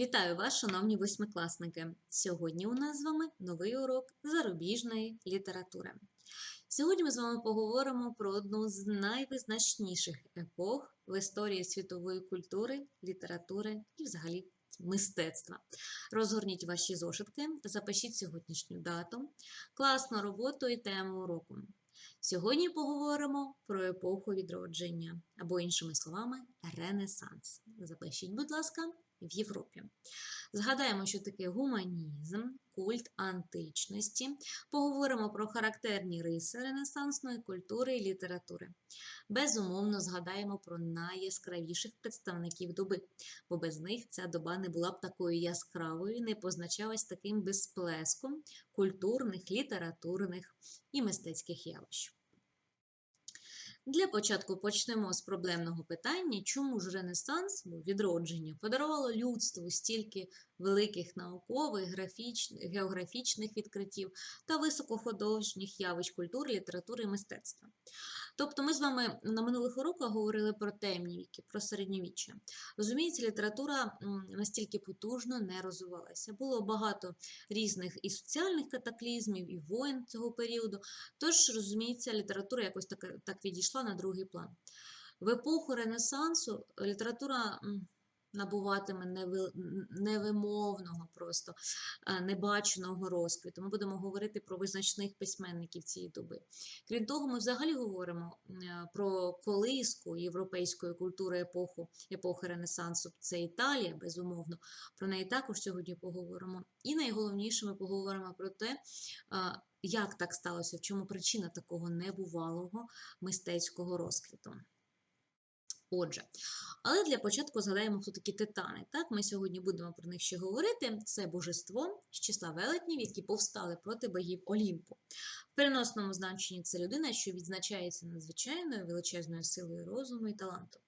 Вітаю вас, шановні восьмикласники! Сьогодні у нас з вами новий урок зарубіжної літератури. Сьогодні ми з вами поговоримо про одну з найвизначніших епох в історії світової культури, літератури і взагалі мистецтва. Розгорніть ваші зошитки, запишіть сьогоднішню дату, класну роботу і тему уроку. Сьогодні поговоримо про епоху відродження, або, іншими словами, Ренесанс. Запишіть, будь ласка, в Європі. Згадаємо, що таке гуманізм, культ античності. Поговоримо про характерні риси ренесансної культури і літератури. Безумовно, згадаємо про найяскравіших представників доби, бо без них ця доба не була б такою яскравою, не позначалась таким безплеском культурних, літературних і мистецьких явищ. Для початку почнемо з проблемного питання, чому ж Ренесанс, відродження, подарувало людству стільки великих наукових, графічних, географічних відкриттів та високохудожніх явищ культури, літератури і мистецтва. Тобто ми з вами на минулих уроках говорили про темні віки, про середньовіччя. Розуміється, література настільки потужно не розвивалася. Було багато різних і соціальних катаклізмів, і воєн цього періоду. Тож, розуміється, література якось так, так відійшла на другий план. В епоху Ренесансу література набуватиме невимовного, просто небаченого розквіту. Ми будемо говорити про визначних письменників цієї доби. Крім того, ми взагалі говоримо про колиску європейської культури епоху, епохи Ренесансу. Це Італія, безумовно. Про неї також сьогодні поговоримо. І найголовніше, ми поговоримо про те, як так сталося, в чому причина такого небувалого мистецького розквіту. Отже, але для початку згадаємо, хто такі титани. Так, Ми сьогодні будемо про них ще говорити. Це божество з числа велетнів, які повстали проти богів Олімпу. Переносному значенні це людина, що відзначається надзвичайною величезною силою розуму і таланту.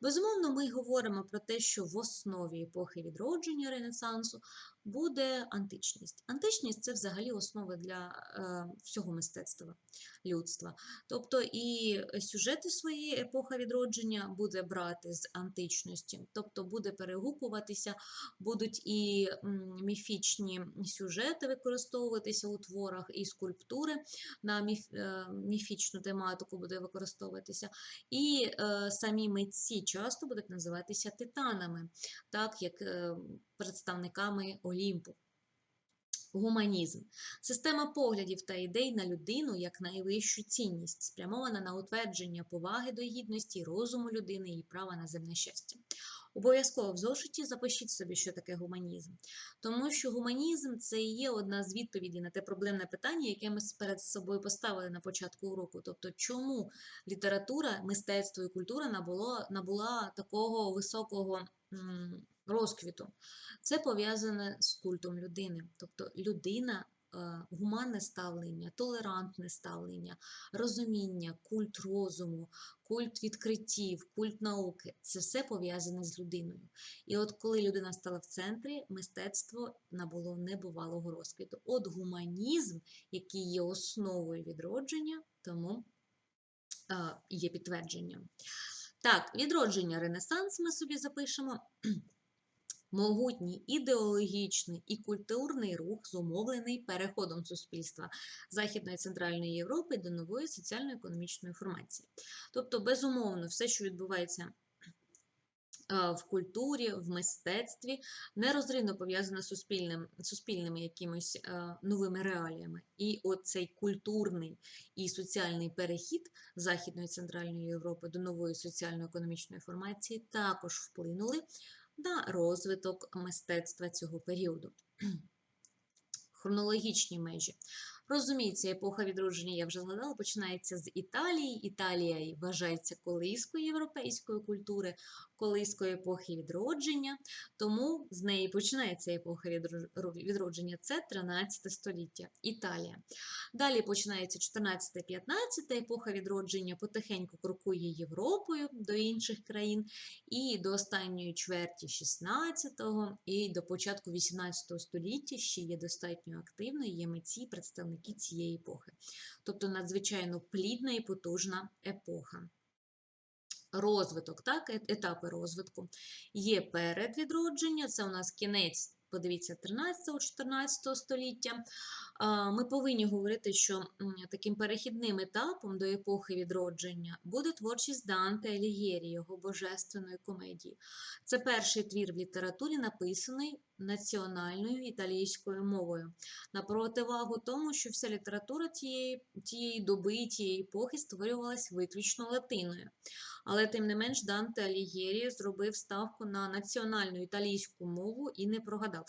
Безумовно, ми говоримо про те, що в основі епохи відродження Ренесансу буде античність. Античність це взагалі основа для е, всього мистецтва людства. Тобто і сюжети своєї епохи відродження буде брати з античності, тобто буде перегукуватися, будуть і міфічні сюжети використовуватися у творах, і скульптури на міф, е, міфічну тематику буде використовуватися. І е, самі митці часто будуть називатися титанами, так як е, представниками Олімпу. Гуманізм система поглядів та ідей на людину як найвищу цінність, спрямована на утвердження поваги до гідності, розуму людини і права на земне щастя. Обов'язково в зошиті запишіть собі, що таке гуманізм. Тому що гуманізм це і є одна з відповідей на те проблемне питання, яке ми перед собою поставили на початку уроку. Тобто, чому література, мистецтво і культура набуло, набула такого високого розквіту. Це пов'язане з культом людини. Тобто людина, гуманне ставлення, толерантне ставлення, розуміння, культ розуму, культ відкриттів, культ науки це все пов'язане з людиною. І от коли людина стала в центрі, мистецтво набуло небувалого розквіту. От гуманізм, який є основою відродження, тому е, є підтвердженням. Так, відродження Ренесанс ми собі запишемо. Могутній ідеологічний і культурний рух, зумовлений переходом суспільства Західної Центральної Європи до нової соціально-економічної формації. Тобто, безумовно, все, що відбувається в культурі, в мистецтві, нерозривно пов'язано з суспільним, суспільними якимись новими реаліями. І оцей культурний і соціальний перехід Західної Центральної Європи до нової соціально-економічної формації також вплинули на розвиток мистецтва цього періоду. Хронологічні межі. Розуміється, епоха відродження, я вже згадала, починається з Італії. Італія вважається колискою європейської культури, колискою епохи відродження, тому з неї починається епоха відродження. Це 13 століття Італія. Далі починається 14-15 епоха відродження, потихеньку крокує Європою до інших країн, і до останньої чверті 16-го, і до початку 18 століття ще є достатньо активною, є митці, представники цієї епохи. Тобто надзвичайно плідна і потужна епоха. розвиток, так, е- етапи розвитку. Є передвідродження, це у нас кінець, подивіться, 13-14 століття. Ми повинні говорити, що таким перехідним етапом до епохи відродження буде творчість Данте Алігєрі, його божественної комедії. Це перший твір в літературі, написаний національною італійською мовою. На противагу тому, що вся література тієї, тієї доби, тієї епохи створювалась виключно латиною. Але тим не менш Данте Алігєрі зробив ставку на національну італійську мову і не прогадав.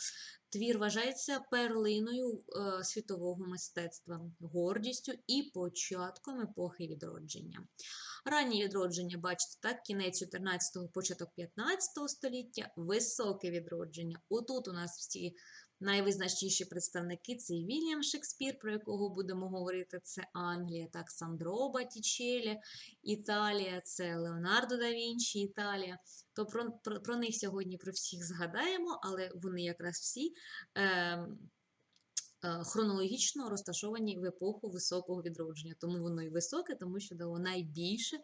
Твір вважається перлиною е, світового мистецтва, гордістю і початком епохи відродження. Раннє відродження, бачите, так, кінець 14-го, початок 15 століття, високе відродження. Отут у нас всі найвизначніші представники це Вільям Шекспір, про якого будемо говорити, це Англія, так, Сандро Батічелі, Італія, це Леонардо да Вінчі, Італія. То про, про, про них сьогодні про всіх згадаємо, але вони якраз всі. Е, Хронологічно розташовані в епоху високого відродження, тому воно і високе, тому що дало найбільше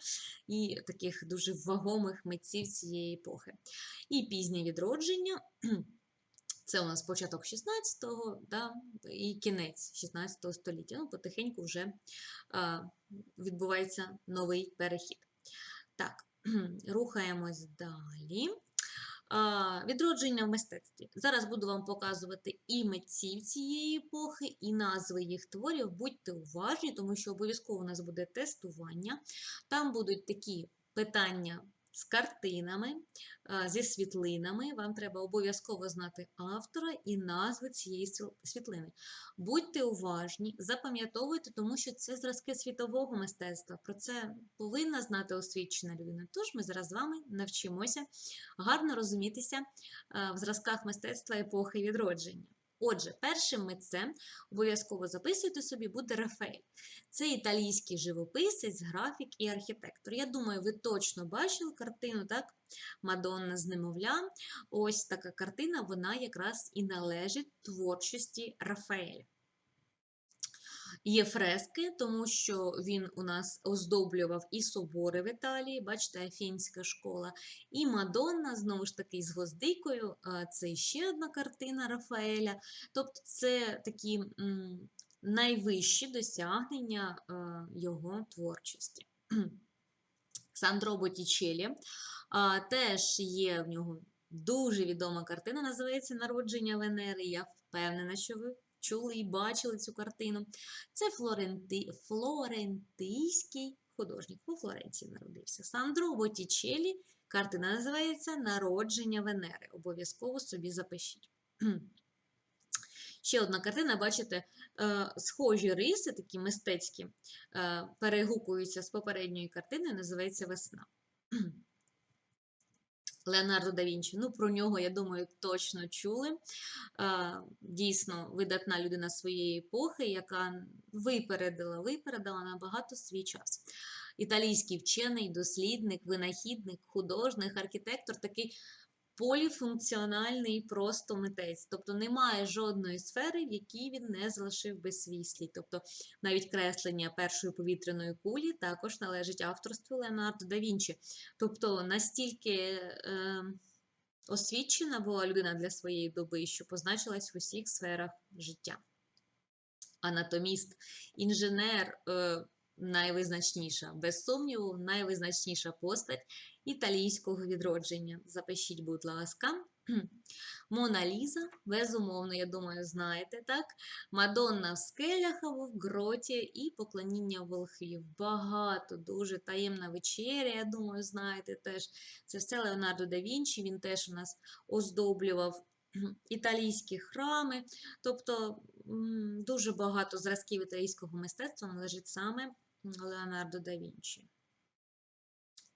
і таких дуже вагомих митців цієї епохи. І пізнє відродження це у нас початок 16-го да, і кінець 16 століття. Ну, потихеньку вже а, відбувається новий перехід. Так, рухаємось далі. Відродження в мистецтві. Зараз буду вам показувати і митців цієї епохи, і назви їх творів. Будьте уважні, тому що обов'язково у нас буде тестування. Там будуть такі питання з картинами, зі світлинами. Вам треба обов'язково знати автора і назви цієї світлини. Будьте уважні, запам'ятовуйте, тому що це зразки світового мистецтва. Про це повинна знати освічена людина. Тож ми зараз з вами навчимося гарно розумітися в зразках мистецтва епохи відродження. Отже, першим митцем обов'язково записуйте собі, буде Рафаель. Це італійський живописець, графік і архітектор. Я думаю, ви точно бачили картину, так? Мадонна з немовля. Ось така картина, вона якраз і належить творчості Рафаеля. Є фрески, тому що він у нас оздоблював і собори в Італії, бачите, Афінська школа, і Мадонна, знову ж таки, з гвоздикою. Це ще одна картина Рафаеля. Тобто, це такі найвищі досягнення його творчості. Сандро Боттічелі теж є в нього дуже відома картина, називається Народження Венери. Я впевнена, що ви чули і бачили цю картину. Це Флоренти... Флорентийський художник у Флоренції народився. Сандро Боттічелі, картина називається Народження Венери. Обов'язково собі запишіть. Ще одна картина, бачите, е, схожі риси, такі мистецькі, е, перегукуються з попередньої картини, називається Весна. Леонардо да Вінчі. Ну, про нього, я думаю, точно чули. Дійсно, видатна людина своєї епохи, яка випередила, випередила набагато свій час. Італійський вчений, дослідник, винахідник, художник, архітектор, такий поліфункціональний просто митець. Тобто немає жодної сфери, в якій він не залишив би свій слід. Тобто навіть креслення першої повітряної кулі також належить авторству Леонардо да Вінчі. Тобто настільки е, освічена була людина для своєї доби, що позначилась в усіх сферах життя. Анатоміст, інженер. Е, найвизначніша, без сумніву, найвизначніша постать італійського відродження. Запишіть, будь ласка. Мона Ліза, безумовно, я думаю, знаєте, так? Мадонна в скелях або в гроті і поклоніння волхвів. Багато, дуже таємна вечеря, я думаю, знаєте теж. Це все Леонардо да Вінчі, він теж у нас оздоблював італійські храми. Тобто дуже багато зразків італійського мистецтва належить саме Леонардо да Вінчі.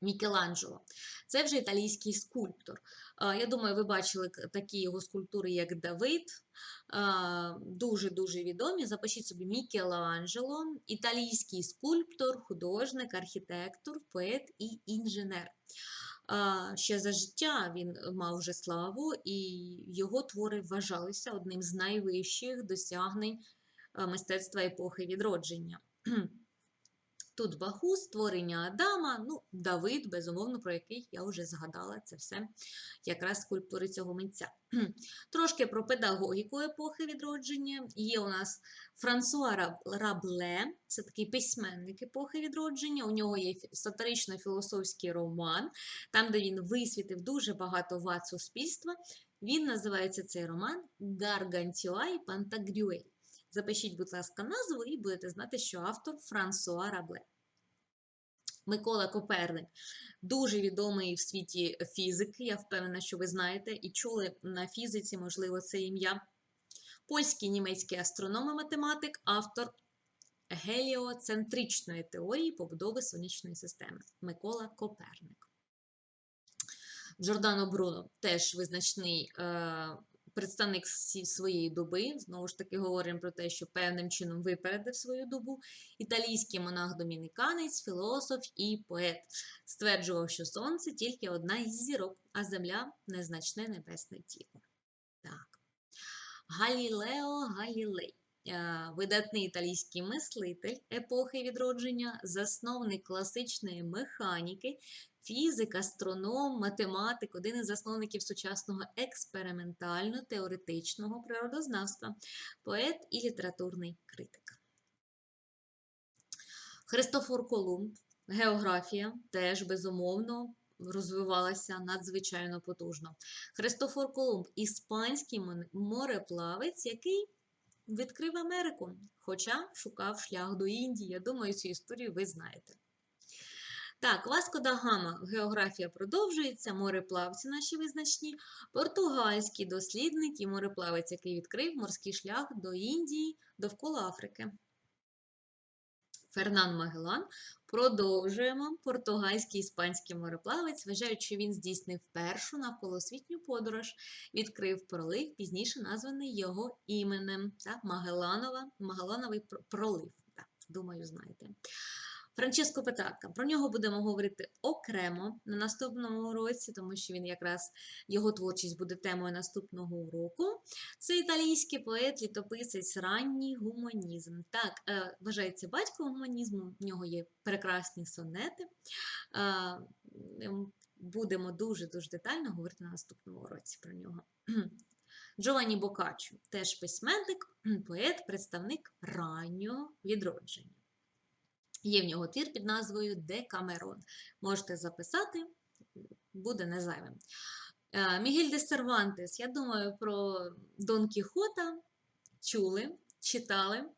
Мікеланджело. Це вже італійський скульптор. Я думаю, ви бачили такі його скульптури, як Давид. Дуже-дуже відомі. Запишіть собі Мікеланджело, італійський скульптор, художник, архітектор, поет і інженер. Ще за життя він мав вже славу, і його твори вважалися одним з найвищих досягнень мистецтва епохи відродження. Тут Баху, створення Адама, ну, Давид, безумовно, про який я вже згадала. Це все якраз скульптури цього митця. Трошки про педагогіку епохи відродження. Є у нас Франсуа Рабле, це такий письменник епохи відродження. У нього є фі- сатирично-філософський роман, там, де він висвітив дуже багато вад суспільства. Він називається цей роман Гаргантюа і Пантагрюель. Запишіть, будь ласка, назву і будете знати, що автор Франсуа Рабле. Микола Коперник дуже відомий в світі фізики. Я впевнена, що ви знаєте і чули на фізиці, можливо, це ім'я. Польський німецький астроном і математик, автор геліоцентричної теорії побудови сонячної системи Микола Коперник. Джордано Бруно теж визначний е, представник своєї доби. Знову ж таки, говоримо про те, що певним чином випередив свою добу. Італійський монах-домініканець, філософ і поет стверджував, що сонце тільки одна із зірок, а земля незначне небесне тіло. Так. Галілео Галілей. е, Видатний італійський мислитель епохи відродження, засновник класичної механіки, фізик, астроном, математик, один із засновників сучасного експериментально-теоретичного природознавства, поет і літературний критик. Христофор Колумб, географія теж безумовно розвивалася надзвичайно потужно. Христофор Колумб іспанський мореплавець, який відкрив Америку, хоча шукав шлях до Індії. Я думаю, цю історію ви знаєте. Так, Васко да Гама, географія продовжується, мореплавці наші визначні, португальський дослідник і мореплавець, який відкрив морський шлях до Індії довкола Африки. Фернан Магелан. Продовжуємо. Португальський іспанський мореплавець, вважають, що він здійснив першу навколосвітню подорож, відкрив пролив, пізніше названий його іменем. Так, Магеланова, Магелановий пролив. Так, думаю, знаєте. Франческо Петрарка. Про нього будемо говорити окремо на наступному уроці, тому що він якраз його творчість буде темою наступного уроку. Це італійський поет, літописець, ранній гуманізм. Так, е, вважається батько гуманізму, в нього є прекрасні сонети. Е, ем, будемо дуже-дуже детально говорити на наступному уроці про нього. Джованні Бокаччо теж письменник, поет, представник раннього відродження. Є в нього твір під назвою Декамерон. Можете записати, буде не зайвим. Е, Мігель де Сервантес, я думаю, про Дон Кіхота чули, читали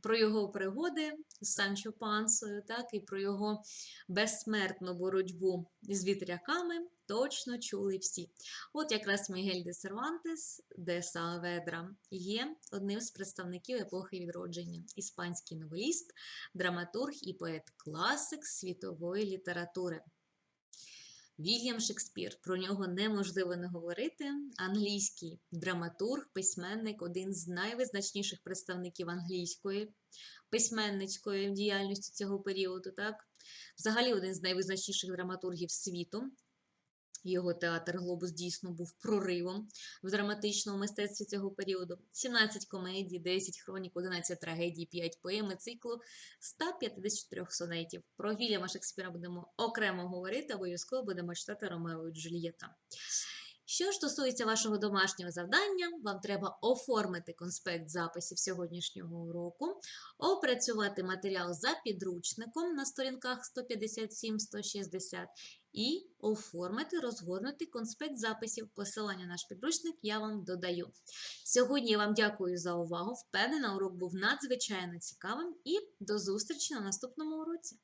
про його пригоди з Санчо Пансою, так, і про його безсмертну боротьбу з вітряками точно чули всі. От якраз Мігель де Сервантес де Сааведра є одним з представників епохи відродження, іспанський новеліст, драматург і поет-класик світової літератури. Вільям Шекспір, про нього неможливо не говорити. Англійський драматург, письменник, один з найвизначніших представників англійської письменницької діяльності цього періоду. Так? Взагалі один з найвизначніших драматургів світу. Його театр Глобус дійсно був проривом в драматичному мистецтві цього періоду. 17 комедій, 10 хронік, 11 трагедій, 5 поеми циклу 153 сонетів. Про Вільяма Шекспіра будемо окремо говорити, обов'язково будемо читати Ромео і Джульєта. Що ж стосується вашого домашнього завдання, вам треба оформити конспект записів сьогоднішнього уроку, опрацювати матеріал за підручником на сторінках 157-160 і оформити розгорнутий конспект записів. Посилання на наш підручник я вам додаю. Сьогодні я вам дякую за увагу. Впевнена, урок був надзвичайно цікавим і до зустрічі на наступному уроці.